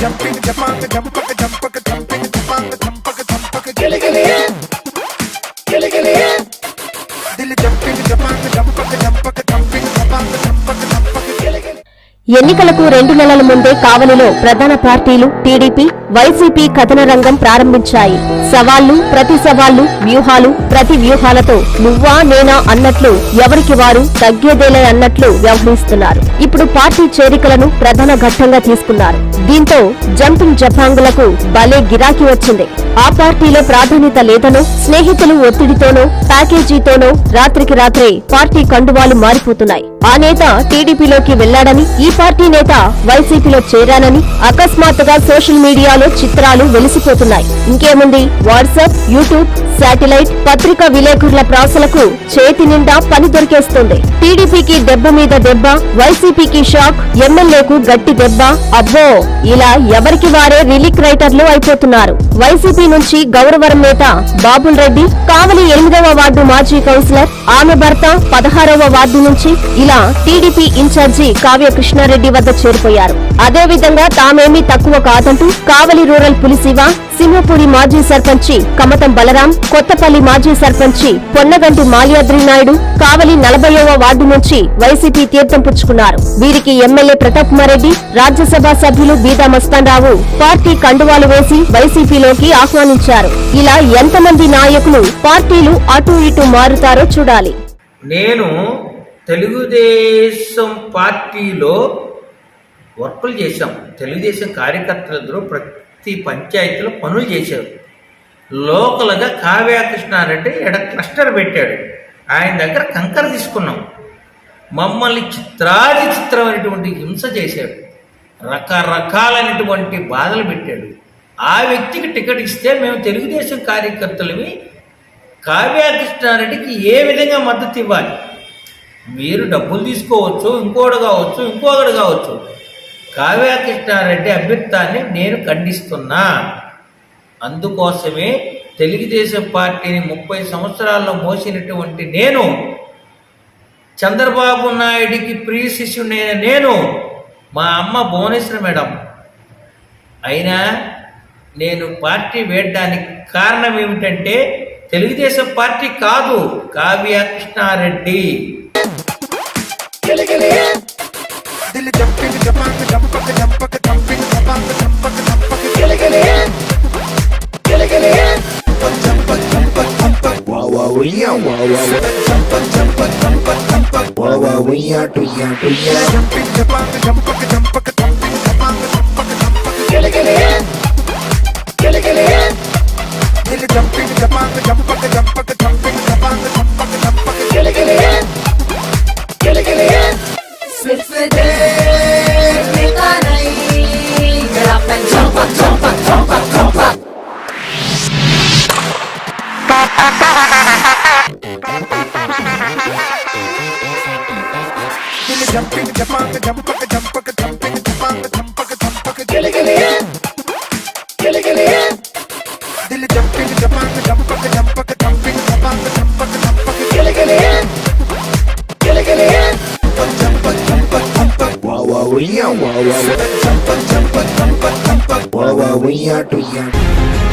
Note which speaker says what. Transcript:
Speaker 1: Jumping జపాంగ జంపక జంపక జంపింగ్ జపాంగ జంపక జంపక గిలిగిలి గిలిగిలి దిల్ జంపింగ్ జపాంగ జంపక జంపక
Speaker 2: ఎన్నికలకు రెండు నెలల ముందే కావలిలో ప్రధాన పార్టీలు టీడీపీ వైసీపీ కథన రంగం ప్రారంభించాయి. సవాళ్ళు ప్రతి సవాళ్ళు వ్యూహాలు ప్రతి వ్యూహాలతో నువ్వా నేనా అన్నట్లు ఎవరికి వారు తగ్గేదేలే అన్నట్లు వ్యవహరిస్తున్నారు. ఇప్పుడు పార్టీ చేరికలను ప్రధాన ఘట్టంగా తీసుకున్నారు. దీంతో జంపింగ్ జపాంగులకు భలే గిరాకీ వచ్చింది. ఆ పార్టీలో ప్రాధాన్యత లేదనో స్నేహితులు ఒత్తిడితోనో ప్యాకేజీతోనో రాత్రికి రాత్రే పార్టీ కండువాలు మారిపోతున్నాయి. ఆ నేత టీడీపీలోకి వెళ్ళాడని ఈ పార్టీ నేత వైసీపీలో చేరానని అకస్మాత్తుగా సోషల్ మీడియాలో చిత్రాలు వెలిసిపోతున్నాయి. ఇంకేముంది? వాట్సాప్ యూట్యూబ్ శాటిలైట్ పత్రికా విలేకరుల ప్రాసలకు చేతి నిండా పని దొరికేస్తుంది. టీడీపీకి దెబ్బ మీద దెబ్బ వైసీపీకి షాక్ ఎమ్మెల్యేకు గట్టి దెబ్బ. అబ్బో! ఇలా ఎవరికి వారే రిలీక్ రైటర్లు అయిపోతున్నారు. వైసీపీ నుంచి గౌరవరం నేత బాబుల్ రెడ్డి కావలి ఎనిమిదవ వార్డు మాజీ కౌన్సిలర్ ఆమె భర్త పదహారవ వార్డు నుంచి ఇలా టీడీపీ ఇన్ఛార్జి కావ్య కృష్ణారెడ్డి వద్ద చేరిపోయారు. అదే విధంగా తామేమీ తక్కువ కాదంటూ కావలి రూరల్ పులిశివ సింహపూరి మాజీ సర్పంచి కమతం బలరాం కొత్తపల్లి మాజీ సర్పంచి పొన్నగంటి మాల్యాద్రి నాయుడు కావలి నలభైవ వార్డు నుంచి వైసీపీ తీర్థం పుచ్చుకున్నారు. వీరికి ఎమ్మెల్యే ప్రతాప్ కుమార్ రాజ్యసభ సభ్యులు బీదా మస్తాన్రావు పార్టీ కండువాలు వేసి వైసీపీలోకి ఆహ్వానించారు. ఇలా ఎంతమంది నాయకులు పార్టీలు అటు ఇటు మారుతారో చూడాలి.
Speaker 3: నేను తెలుగుదేశం పార్టీలో వర్కులు చేశాం. తెలుగుదేశం కార్యకర్తలందరూ ప్రతి పంచాయతీలో పనులు చేశారు. లోకల్గా కావ్యకృష్ణారెడ్డి ఎడ క్లస్టర్ పెట్టాడు. ఆయన దగ్గర కంకర తీసుకున్నాం. మమ్మల్ని చిత్రాది చిత్రమైనటువంటి హింస చేశాడు. రకరకాలైనటువంటి బాధలు పెట్టాడు. ఆ వ్యక్తికి టికెట్ ఇస్తే మేము తెలుగుదేశం కార్యకర్తలవి కావ్యకృష్ణారెడ్డికి ఏ విధంగా మద్దతు ఇవ్వాలి? మీరు డబ్బులు తీసుకోవచ్చు ఇంకోడు కావచ్చు ఇంకొకడు కావచ్చు. కావ్యకృష్ణారెడ్డి అభ్యర్థాన్ని నేను ఖండిస్తున్నా. అందుకోసమే తెలుగుదేశం పార్టీని ముప్పై సంవత్సరాల్లో మోసినటువంటి నేను చంద్రబాబు నాయుడికి ప్రియ శిష్యుడైన నేను మా అమ్మ భువనేశ్వర మేడం. అయినా నేను పార్టీ వేయడానికి కారణం ఏమిటంటే తెలుగుదేశం పార్టీ కాదు Kavya Krishna Reddy.
Speaker 1: yeah. ria wa wa wa champa champa champa champa wa wa ria ria ria champa champa champa champa
Speaker 4: champa champa gele gele gele
Speaker 1: gele gele champa champa
Speaker 4: champa champa champa champa champa gele gele
Speaker 1: gele gele slip slip jumping, jumping, jumping, jumping, jumping, jumping, jumping, jumping, gilly gilly in, gilly gilly
Speaker 5: in.
Speaker 1: दिल jumping, jumping, jumping, jumping, jumping, jumping, jumping, jumping, gilly gilly in, gilly gilly in. Jumping, jumping, jumping,
Speaker 4: wow wow we are, wow wow.
Speaker 1: Jumping, jumping, jumping, jumping,
Speaker 4: wow wow we are, we are.